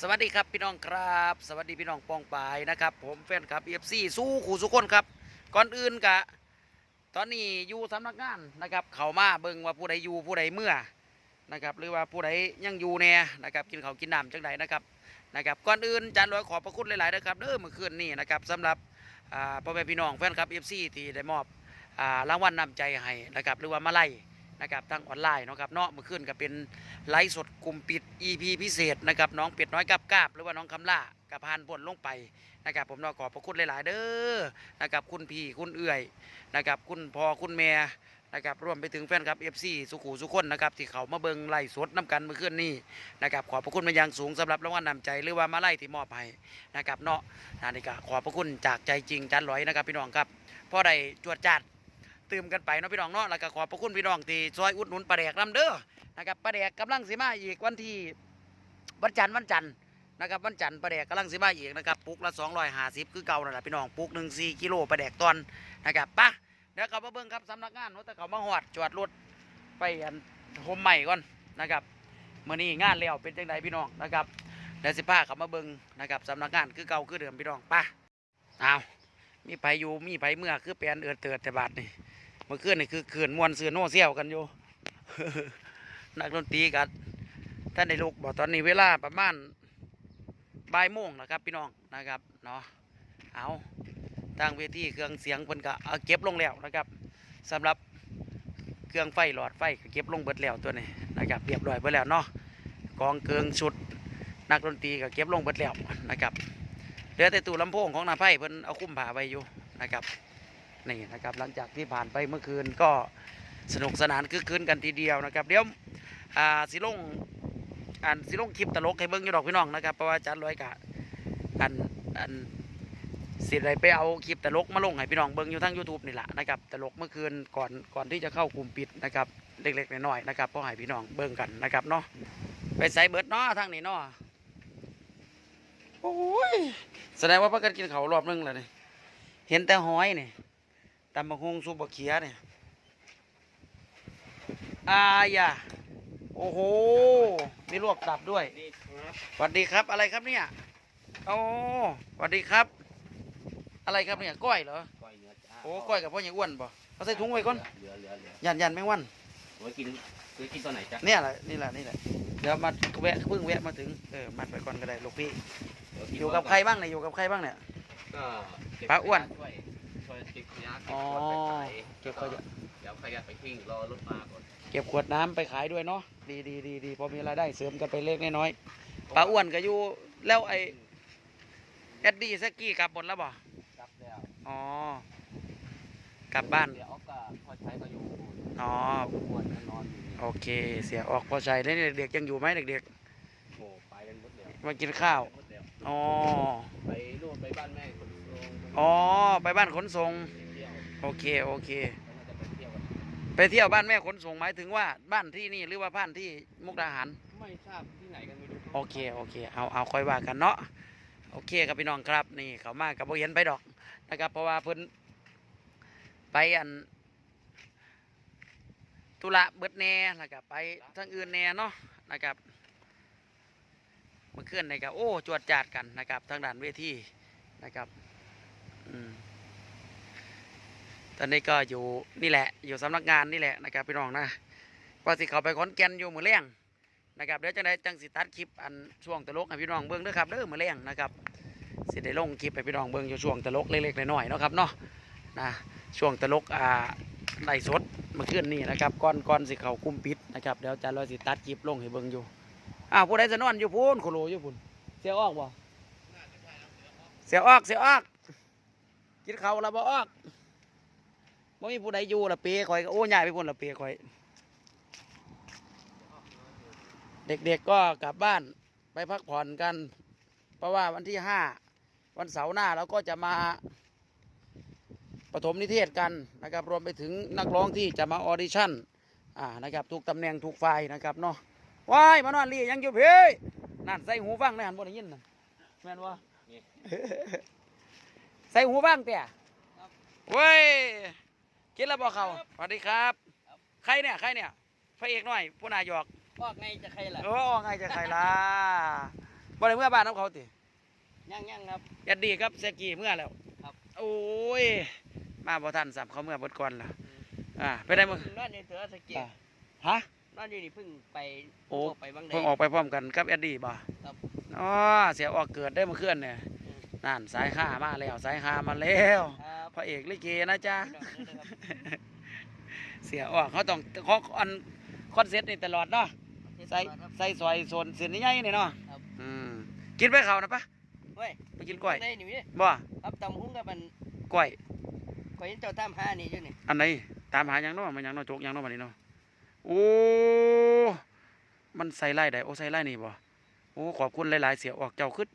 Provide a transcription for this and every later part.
สวัสดีครับพี่น้องครับ สวัสดีพี่น้องปองปายนะครับ ผมแฟนคลับเอฟซีสู้ขู่สุคนครับ ก่อนอื่นกะ ตอนนี้อยู่สำนักงานนะครับ เขามาเบิ่งว่าผู้ใดอยู่ผู้ใดเมื่อนะครับ หรือว่าผู้ใดยังอยู่แน่นะครับ กินข้าวกินน้ำจังใดนะครับนะครับก่อนอื่นจานร้อยขอบพระคุณหลายๆนะครับเด้อเมื่อคืนนี้นะครับสำหรับอ่าพ่อแม่พี่น้องแฟนคลับเอฟซีที่ได้มอบอ่ารางวัลนำใจให้นะครับ หรือว่ามาไล่ นะครับทางออนไลน์เนาะครับเนาะเมื่อคืนก็เป็นไลฟ์สดกลุ่มปิด EP พิเศษนะครับน้องเป็ดน้อยกับกาบหรือว่าน้องคำล่ากับพานบนลงไปนะครับผมนอขอบพระคุณหลาย ๆ เด้อนะครับคุณพี่คุณเอื่อยนะครับคุณพ่อคุณแม่นะครับรวมไปถึงแฟนครับ FC สุขุสุคนนะครับที่เขามาเบิงไล่สดน้ำกันเมื่อคืนนี้นะครับขอบพระคุณเป็นอย่างสูงสำหรับรางวัลนำใจหรือว่ามาไล่ที่มอบให้นะครับเนาะนาฬิกาขอบพระคุณจากใจจริงจันร้อยนะครับพี่น้องครับพ่อได้จวดจัด ตื่มกันไปเนาะพี่น้องเนาะแล้วก็ขอบพระคุณพี่น้องที่ซอยอุดหนุนปลาแดกน้ำเด้อนะครับปลาแดกกำลังสิมาอีกวันที่วันจันทร์วันจันทร์นะครับวันจันทร์ปลาแดกกำลังสิมาอีกนะครับปุกละสองร้อยห้าสิบคือเก่านั่นแหละพี่น้องปุกหนึ่งสี่กิโลปลาแดกตอนนะครับปะเดี๋ยวเขามาเบิ่งครับสำนักงานว่าแต่เขามาหอดจอดรถไปอันโฮมใหม่ก่อนนะครับเมื่อนี้งานแล้วเป็นจังไดพี่น้องนะครับเดี๋ยวสิพาเขามาเบิ่งนะครับสำนักงานคือเก่าคือเดิมพี่น้องปะเอามีไผอยู่มีไผเมื่อคือแปลนเอือดเตือดแต่บาดนี่ เมื่อคืนนี่คือคืนมวนเสือโน่เซี่ยวกันอยู่นักดนตรีกันท่านในลูกบอกตอนนี้เวลาประมาณบ่ายโมงนะครับ พี่น้องนะครับเนาะเอาทางเวทีเครื่องเสียงเพิ่นก็เอาเก็บลงแล้วนะครับสำหรับเครื่องไฟหลอดไฟก็เก็บลงเบิดแล้วตัวนี้นะครับเรียบร้อยเบิดแล้วเนาะกองเกิงชุดนักดนตรีก็เก็บลงเบิดแล้วนะครับเหลือแต่ตู้ลำโพงของนาไพ่เพิ่นเอาคุ้มผ่าไว้อยู่นะครับ นี่นะครับ หลังจากที่ผ่านไปเมื่อคืนก็สนุกสนานคึกคืนกันทีเดียวนะครับ เดี๋ยวอ่าสิลงอันสิลงคลิปตลกให้เบิ่งอยู่ดอกพี่น้องนะครับเพราะว่าอาจารย์ร้อยกะอันอันสิได้ไปเอาคลิปตลกมาลงให้พี่น้องเบิ่งอยู่ทั้ง YouTube นี่แหละนะครับตลกเมื่อคืนก่อนก่อนที่จะเข้ากลุ่มปิดนะครับเล็กๆน้อยๆนะครับเพราะให้พี่น้องเบิ่งกันนะครับเนาะไปใส่เบิร์ดเนาะทางนี้เนาะโอ้ยแสดงว่าพักกันกินเขารอบนึงแล้วนี่เห็นแต่หอยนี่ ตำบักฮงซุปบะเขียเนี่ยอายาโอ้โห มีลวกตับด้วยนี่ครับสวัสดีครับ อะไรครับเนี่ยโอ้สวัสดีครับ อะไรครับเนี่ยก้อยเหรอก้อยเนื้อจ้าโอ้ก้อยกับพ่อใหญ่อ้วนป่ะเอาใส่ถุงไว้ก่อนเหลือเหลือเหลือยันยันแมงวันไว้กินซื้อกินตัวไหนจ๊ะเนี่ยแหละนี่แหละนี่แหละเดี๋ยวมาแวะเพิ่งแวะมาถึงเออมัดไปก่อนก็ได้ลูกพี่เดี๋วกินอยู่กับใครบ้างเนี่ยอยู่กับใครบ้างเนี่ยก็เก็บป้าอ้วน ช่วยช่วยเก็บขยะเก็อ๋บอขวดไปขายเก็บขยะ เดี๋ยวขยะไปทิ้งรอรถมาก่อนเก็บขวดน้ำไปขายด้วยเนาะดีดีดีดีพอมีรายได้เสริมกันไปเล็กน้อยๆป้าอ้วนก็อยู่แล้วไอ้แอดดี้สกี้กลับหมดแล้วบ่กลับแล้วอ๋อกลับบ้านเดี๋ยวก็พอใช้ก็อยู่อ๋ออ้วนก็นอนอยู่นี่โอเค เสียออกพอใจได้เด็กๆยังอยู่ไหมเด็กโอ้ไปกันหมดแล้วๆมากินข้าวหมดแล้วอ๋อไปนู่นไปบ้านแม่คนลง อ๋อ ไปบ้านขนส่งไปเที่ยวโอเค โอเคแล้วก็จะไปเที่ยวกันไปเที่ยวบ้านแม่ขนส่งหมายถึงว่าบ้านที่นี่หรือว่าบ้านที่มุกดาหาร ไม่ทราบที่ไหนกันไม่รู้โอเค โอเค เอา เอาค่อยว่ากันเนาะ โอเคครับพี่น้องครับ นี่เขามากับโบเห็นไปดอกนะครับ เพราะว่าเพิ่นไปอันธุระเบิดแหน่แล้วก็ไปทางอื่นแหน่เนาะนะครับเมื่อคืนนะครับโอ้ จวดจาดกันนะครับ ทางด้านเวทีนะครับอืม ตอนนี้ก็อยู่นี่แหละ อยู่สำนักงานนี่แหละนะครับพี่น้องนะว่าสิเขาไปขอนแก่นอยู่มือเลี้ยงนะครับเดี๋ยวจังได้จังสิตัดคลิปอันช่วงตลกให้พี่น้องเบิ้งด้อครับเด้อมือเลี้ยงนะครับสิได้ลงคลิปให้พี่น้องเบิ้งอยู่ช่วงตลกเล็กๆน้อยๆเนาะครับเนาะนะช่วงตลกอ่าไล่สดมื่อคืนนี้นะครับก่อนก่อนสิเขาคุมปิดนะครับเดี๋ยวจะรอสิตัดคลิปลงให้เบิ้งอยู่อ้าวผู้ใดจะนอนอยู่พูนโคโลอยู่พูนเสียออกบ่เสียออกเสียออกกินเขาแล้วบ่ออก บ่มีผู้ใดอยู่ละเปข่อยก็โอ้ยายไปพุ่นละเปข่อย เด็กๆก็กลับบ้านไปพักผ่อนกัน เพราะว่าวันที่ห้าวันเสาร์หน้าเราก็จะมาปฐมนิเทศกันนะครับ รวมไปถึงนักร้องที่จะมาออดิชั่นอ่านะครับทุกตำแหน่งทุกฝ่ายนะครับเนาะว้ายมานอนรียังอยู่พี่นั่นใส่หูฟังในหันบนได้ยินนั่นแม่นวะนี่ใส่หูฟังเตี่ยเว้ย กินแล้วบอกเขาสวัสดีครับ ใครเนี่ยใครเนี่ยพระเอกหน่อยผู้นายอกว่าไงจะใครล่ะเออไงจะใครล่ะบ่ได้เมื่อบ้านน้ำเขาติย่างย่างครับยัดดีครับเซกีเมื่อแล้วครับ โอ้ยมาบ่ทันสับเขาเมื่อเบดก่อนล่ะอ่าไปได้มื้อนั่นในเถือสะเก็ดฮะนั่นนี่เพิ่งไปโอ้ไปบางแดเพิ่งออกไปพร้อมกันกับแอดดี้บ่ครับอ๋อเสียออกเกิดได้เมื่อคืนเนี่ยอืมนั่นสายข้ามาแล้วสายข้ามาแล้วครับ พระเอกลิเกนะจ๊ะพี่น้องเด้อนะครับเสียออกเขาต้องเขาอันคอนเซ็ปต์นี่ตลอดเนาะใส่ครับใส่ซอยโซนเส้นใหญ่ๆนี่เนาะครับอืมกินไปเขานะปะเว้ยไปกินกล้วยได้นี่นี่บ่ครับตำหุ้งกับมันกล้วยข่อยเห็นเจ้าตามหานี่อยู่นี่อันไหนตามหาหยังเนาะมันหยังเนาะโจกหยังเนาะบัดนี้เนาะโอ้มันใส่ไล่ได้โอ้ใส่ไล่นี่บ่โอ้ขอบคุณหลายๆเสียออกเจ้าคือ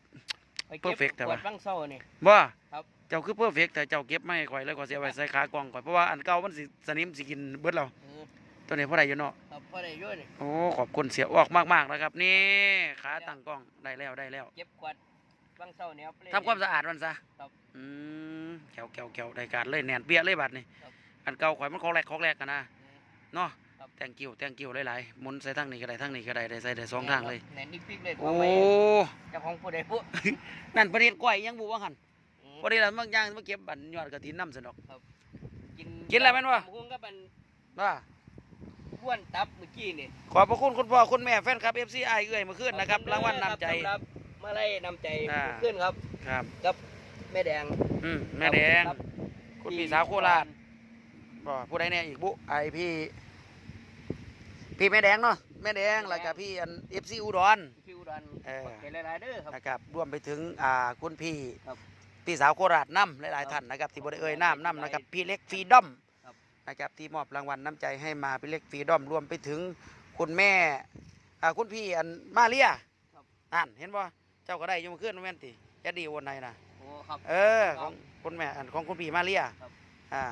ข่อยเก็บ Perfect แต่ขวว่าดบางเศร้านี่บ่ครับ เจ้าคือเพอร์เฟกแต่เจ้าเก็บไม่ข่อยแล้วก็เสียไว้ใส่ขากล่องข่อยเพราะว่าอันเก่ามันสิสนิมสิกินเบิดแล้วเออตัวนี้พอได้อยู่เนาะครับพอได้อยู่นี่โอ้ขอบคุณเสียออกมากๆนะครับ นี่ขาตั้งกล้องได้แล้วได้แล้วเก็บขวดบางเศร้านี่ครับทำความสะอาดมันซะครับอืมแขวแขวแขวได้การเลยแน่นเปี้ยเลยบัดนี่ครับอันเก่าข่อยมันของแรกของแรกกันนะอืมเนาะครับแตงกิ้วแตงกิ้วหลายๆหมุนใส่ทางนี้ก็ได้ทางนี้ก็ได้ได้ใส่ได้สองทางเลยแหนนิกปิกเลยโอ้เอาไว้เจ้าของผู้ใดผู้นั่นประเด็นก้อยยังบูว่าหัน อืมประเด็นอะไรบางอย่างมาเก็บบันยอดกระถินน้ำสนอก กินกินอะไรแม่นวะตำหุ้งกับมันว่าบ้วนตับเมื่อกี้นี่ขอบพระคุณคุณพ่อคุณแม่แฟนคลับเอฟซีไอเอื้อยเมื่อคืนนะครับ ขอณรางวัลเด้อนำใจสำหรับมาไล่นำใจอ่า ขึ้นครับ ครับ กับแม่แดงอืมแม่แดง ครับคุณพี่สาวโคราชบ่ผู้ใดเนี่ยอีกบุไอพี่ พี่แม่แดงเนาะแม่แดงแล้วก็พี่อันเอฟซีอุดร พี่อุดรเออเห็นหลายๆเด้อครับ นะครับรวมไปถึงอ่าคุณพี่ครับ พี่สาวโคราชน้ำหลายๆท่านนะครับที่บริเอ่ยน้ำน้ำนะครับพี่เล็กฟรีดอมครับนะครับที่มอบรางวัลน้ำใจให้มาพี่เล็กฟรีดอมรวมไปถึงคุณแม่อ่าคุณพี่อันมาเรียครับนั่นเห็นป่เจ้าก็ได้อยังมาขึ้นแม่นติจะดีวันไหนนะโอ้ครับเออของคุณแม่อันของคุณพี่มาเรียครับอ่า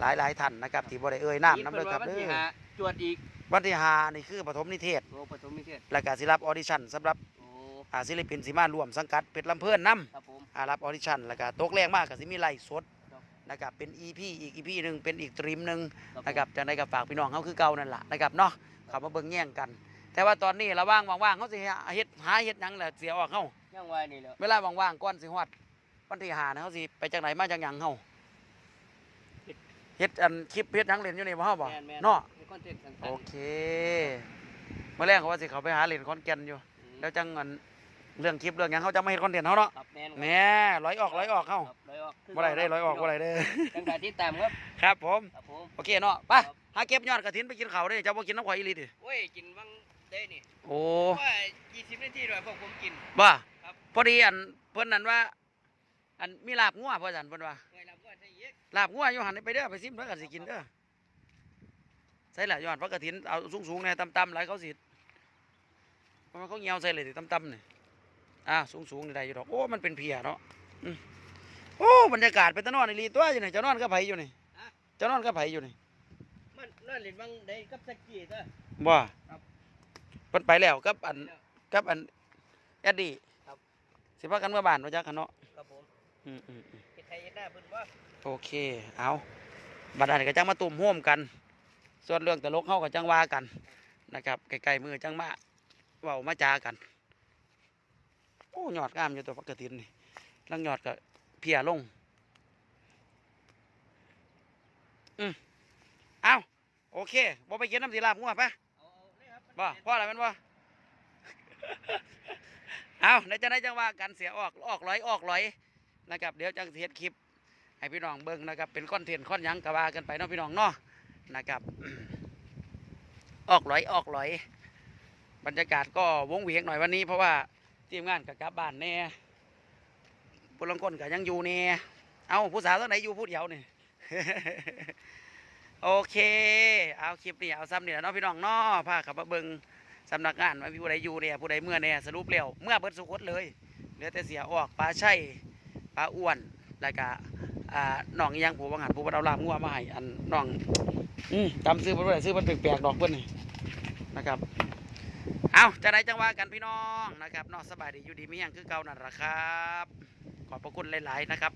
หลายหลายๆท่านนะครับที่บริเอ่ยน้ำน้ำด้วยครับวันเด้ที่อหาจวดอีกวันที่ห้านี่คือปฐมนิเทศโอ้ปฐมนิเทศและก็ศิรับออดิชั่นสำหรับโอ้อ่าศิลปินสีมารวมสังกัดเพชรลำเพื่อนน้ำ ครับผมอารับออดิชั่นแล้วก็ตกแรงมากก็สิมีไล่สดครับนะครับเป็น EP อีก EP หนึ่งเป็นอีกตรีมหนึ่งครับผมนะครับจะได้กับฝากพี่น้องเขาคือเก่านั่นแหละนะครับเนาะเขามาเบิ่งแย่งกัน แต่ว่าตอนนี้ระว่างว่างๆเขาสิเฮ็ดหาเฮ็ดหยังแหละเสียออกเฮายังว่านี่แหล้วเวลาว่างๆก่อนสิฮอดวันที่หานะเขาสิไปจังไหนมาจังหยังเฮาเฮ็ดอันคลิปเฮ็ดหยังเล่นอยู่นี่บ่เฮาบ่แม่นแม่นเนาะมีคอนเทนต์สั้นๆโอเคเมื่อแรกเขาว่าสิเขาไปหาเล่นคอนแก่นอยู่ อืม แล้วจังอัน เรื่องคลิปเรื่องหยังเขาจะไม่เฮ็ดคอนเทนต์เฮาเนาะครับแม่นครับแหน่ร้อยออกร้อยออกเฮาครับร้อยออกคือบ่ได้ได้ร้อยออกบ่ได้เด้อจังหวะที่ตามครับครับผม ครับผม โอเคเนาะไปครับ หาเก็บยอดกระถินไปกินข้าวเด้เจ้าบ่กินน้ำข่อยอีหลีดิโอ้ยกินบางได้นี่โอ้ว่า20นาทีด้วยพวกผมกินบ่ครับ พอดีอันเพิ่นนั่นว่า อันมีลาบงัวเพิ่นสั่นเพิ่นว่าเงยลำก็ใส่เยอะลาบงัวอยู่หันไปเด้อไปซิมเด้อกันสิกินเด้อใส่ละยอดพระกระถินเอาสูงๆแน่ต่ำๆหลายเขาสิเพราะมันเขาเหี่ยวใส่เลยสิต่ำๆนี่ อ่าสูงๆนี่ได้อยู่ดอกโอ้มันเป็นเพียเนาะอืมโอ้บรรยากาศเป็นตะนอนอีหลีตัวอยู่นี่เจ้านอนกับไผอยู่นี่เจ้านอนกับไผอยู่นี่มันนั่นเล่นบางได้กับสกีเด้อบ่ครับเพิ่นไปแล้วกับอันกับอันแอดดี้ครับสิพากันเมื่อบ้านมาจากกันเนาะครับผมอืมอืมอืมเฮ็ดไทยเฮ็ดหน้าเพิ่นว่าโอเคเอาบัดนั้นก็จังมาตุ่มห่วมกัน ส่วนเรื่องตลกเฮาก็จังว่ากันนะครับไกลๆมือจังมาเว้ามาจากัน โอ้ยอดงามอยู่ตัวพักกระถินนี่ลังยอดก็เพียลง อืมเอาโอเคบ่ไปเกินน้ำสีลาบงัวปะเอาเอาเลยครับบ่พ่ออะไรมันบ่เอาเดี๋ยวจะได้จังว่ากันเสียออกออกร้อยออกร้อยนะครับเดี๋ยวจังเฮ็ดคลิป ให้พี่น้องเบิ่งนะครับ เป็นคอนเทนต์คอนยังกะว่ากันไปเนาะพี่น้องเนาะนะครับ ออกร้อยออกร้อย บรรยากาศก็วงเวียงหน่อยวันนี้เพราะว่า ทีมงานกับกลับบ้านแน่ผู้ลังคนก็ยังอยู่แน่เอาผู้สาวตั้งไหนอยู่ผู้เดียวนี่โอเค เอาคลิปนี้เอาซ้ำนี่แหละเนาะพี่น้องเนาะพาขับมาเบิงสำนักงานว่าผู้ใดอยู่เนี่ยผู้ใดเมื่อเนี่ยสรุปเร็วเมื่อเบิดสุกดเลยเหลือแต่เสียออกปลาไช่ปลาอ้วนแล้วก็อ่าน้องยังผู้บังหันผู้บัดเอาลาบงัวมาให้อันน้องอืมจำซื้อมันไว้ซื้อมันแปลกๆดอกเพิ่อนนี่นะครับ เอาจะได้จังหวะกันพี่น้องนะครับนอกสบายดีอยู่ดีมีอย่างคือเก่านั่นแหละครับ ขอบพระคุณหลาย ๆ นะครับ